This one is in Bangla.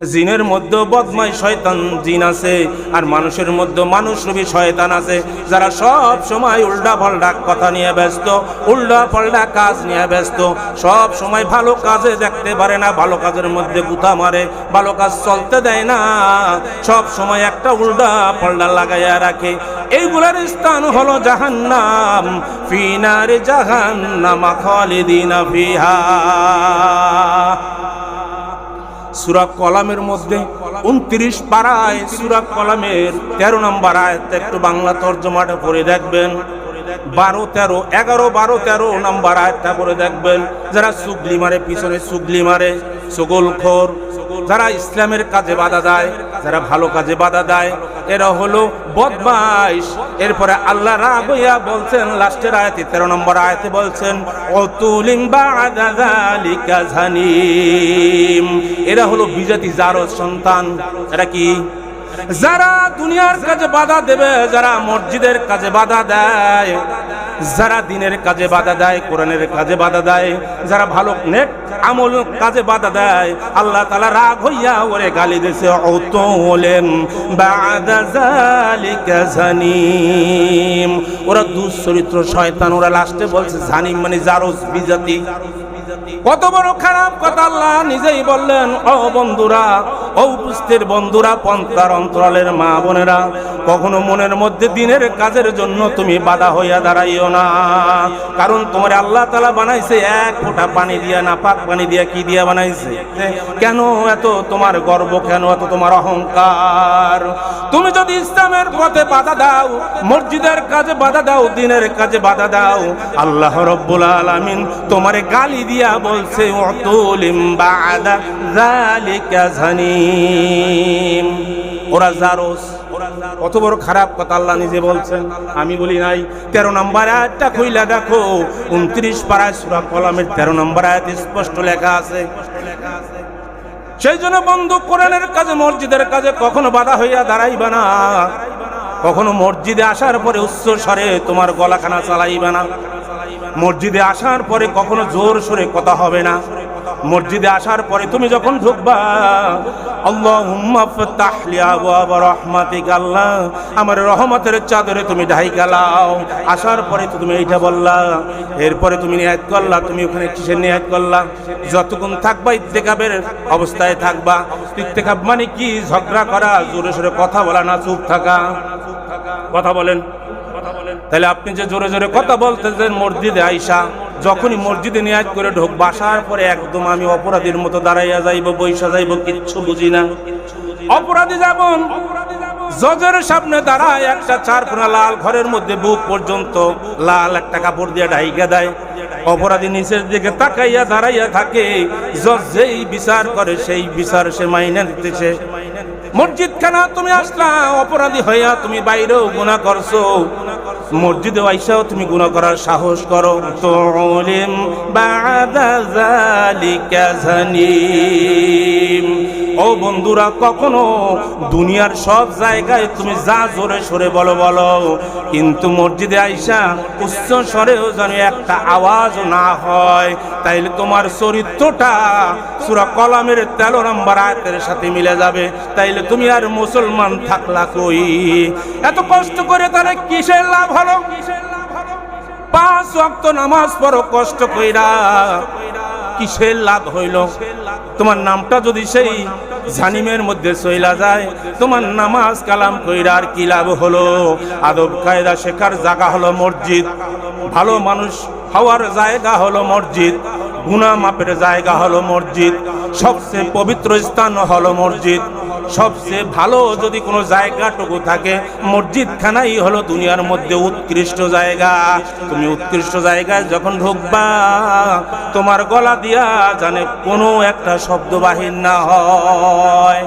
জিনের মধ্যে বদমাই শয়তান জিন আছে, আর মানুষের মধ্যে মানুষ রূপী শয়তান আছে, যারা সব সময় উল্টা পাল্টা কথা নিয়ে ব্যস্ত, উল্টা পাল্টা কাজ নিয়ে ব্যস্ত। সব সময় ভালো কাজে দেখতে পারে না, ভালো কাজের মধ্যে গুতা মারে, ভালো কাজ চলতে দেয় না। সব সময় একটা উল্টা পাল্টা লাগাইয়া রাখে। এইগুলার স্থান হলো জাহান্নাম, ফিনারে জাহান্নামা খালিদিনা ফিহা। সুরা কলামের মধ্যে উনত্রিশ পাড়ায় সুরা কলামের তেরো নম্বর আয়াত একটু বাংলা তর্জমাটা পড়ে দেখবেন। বারো তেরো, এগারো বারো তেরো নাম্বার আয়াতটা করে দেখবেন। যারা সুগলি মারে, পিছনে সুগলি মারে, সুগলখোর যারা ইসলামের কাজে বাধা দেয়, যারা ভালো কাজে বাধা দেয়, এরা হলো বদমাইশ। এরপরে আল্লাহ রাগ হইয়া বলছেন, লাস্টের আয়াতে তেরো নম্বর আয়াতে বলছেন এরা হলো বিজাতি জারদ সন্তান। এরা কি? যারা দুনিয়ার কাজে বাধা দেবে, যারা মসজিদের কাজে বাধা দেয়। যারা দিনের কাজে বাধা দেয়, কোরআনের কাজে বাধা দেয়, যারা ভালো নেক আমল কাজে বাধা দেয়, আল্লাহ তালা রাগ হইয়া ওরে গালি দিছে জানিম। ওরা দুশ্চরিত্র শয়তান, ওরা লাস্টে বলছে, জানিম মানে জারজ, বিজাতি। কত বড় খারাপ কথা আল্লাহ নিজেই বললেন, ও বন্ধুরা উপস্থিত বন্ধুরা, পন্থার অন্তরালের মা বোনেরা, কখনো মনের মধ্যে দিনের কাজের জন্য তুমি বাধা হইয়া দাঁড়াইও না। কারণ তোমার আল্লাহ তালা বানাইছে, এক ফোঁটা পানি দিয়া, না পাক পানি দিয়া কি দিয়া বানাইছে? কেন এত তোমার গর্ব, কেন এত তোমার অহংকার? তুমি যদি ইসলামের পথে বাধা দাও, মসজিদের কাজে বাধা দাও, দিনের কাজে বাধা দাও, আল্লাহ রব্বুল আলামিন তোমারে গালি দিয়া বলছে, অতুলিম বাদা যালিকা জানিম ওরা জারোস। কত বড় খারাপ কথা আল্লাহ নিজে বলছেন। আমি বলি নাই, তেরো নম্বর আয়াতটা খুইলা দেখো। উনত্রিশ পাড়ায় সুরা কলামের তেরো নম্বর আয়াত স্পষ্ট লেখা আছে। সেই জন্য বন্ধু, কোরআনের কাজে, মসজিদের কাজে কখনো বাধা হইয়া দাঁড়াইবে না। কখনো মসজিদে আসার পরে উচ্চ স্বরে তোমার গলাখানা চালাইবে না। মসজিদে আসার পরে কখনো জোর সরে কথা হবে না। মসজিদে আসার পরে তুমি যখন ঢুকবা আল্লাহুম্মা ফাতাহ লি আবওয়াব রাহমাতিক আল্লাহ। আমার রহমতের চাদরে তুমি ঢাইকা লাও। আসার পরে তো তুমি এইটা বললা। এরপরে তুমি নিয়াত করলা, তুমি ওখানে কিসের নিয়াত করলা? যতক্ষণ থাকবা ইত্তেকাবের অবস্থায় থাকবা। ইত্তেকাব মানে কি? ঝগড়া করা, জোরে সোরে কথা বলা না চুপ থাকা? কথা বলেন। তাহলে আপনি যে জোরে জোরে কথা বলতেছেন মসজিদে আইসা যখনই মসজিদে নিয়াজ করে ঢোক, বাসার পরে একদম আমি অপরাধীর মতো দাঁড়াইয়া যাইব বৈশা যাইব, কিচ্ছু বুঝি না। অপরাধী যাবন জজের সামনে দাঁড়ায়, একটা চারকোনা লাল ঘরের মধ্যে বুক পর্যন্ত লাল একটা কাপড় দিয়ে ঢাইকা দেয়। অপরাধী নিচের দিকে তাকাইয়া দাঁড়াইয়া থাকে, জজ যেই বিচার করে, সেই বিচার সে মাইনে দিতেছে মসজিদ খানা তুমি আসলা, অপরাধী হইয়া তুমি বাইরেও গুণা করছ। মসজিদে আইসাও তুমি গুণা করার সাহস করো। তোলিম ও বন্ধুরা, কখনো দুনিয়ার সব জায়গায় তুমি যা জোরে সরে বলো বলো। কিন্তু মসজিদে আইসা উচ্চ স্বরেও যেন একটা আওয়াজ না হয়। তাইলে তোমার চরিত্রটা সুরা কলামের তেরো নম্বর আয়াতের সাথে মিলে যাবে। তাইলে তুমি আর মুসলমান থাকলা কই? এত কষ্ট করে তাহলে কিসের লাভ হলো পাঁচ ওয়াক্ত নামাজ পড়ো, কষ্ট কইরা। কিসের লাভ হইল? তোমার নামটা যদি সেই জানিমের মধ্যে চইলা যায়, তোমার নামাজ কালাম কইরা আর কি লাভ হলো? আদব কায়দা শেখার জায়গা হলো মসজিদ। ভালো মানুষ হওয়ার জায়গা হলো মসজিদ। গুনা মাপের জায়গা হলো মসজিদ। সবচেয়ে পবিত্র স্থান হলো মসজিদ। সবচেয়ে ভালো যদি কোনো জায়গাটুকু থাকে মসজিদ খানাই হলো দুনিয়ার মধ্যে উৎকৃষ্ট জায়গা। তুমি উৎকৃষ্ট জায়গায় যখন ঢুকবা, তোমার গলা দিয়া জানে কোনো একটা শব্দ বাহির না হয়।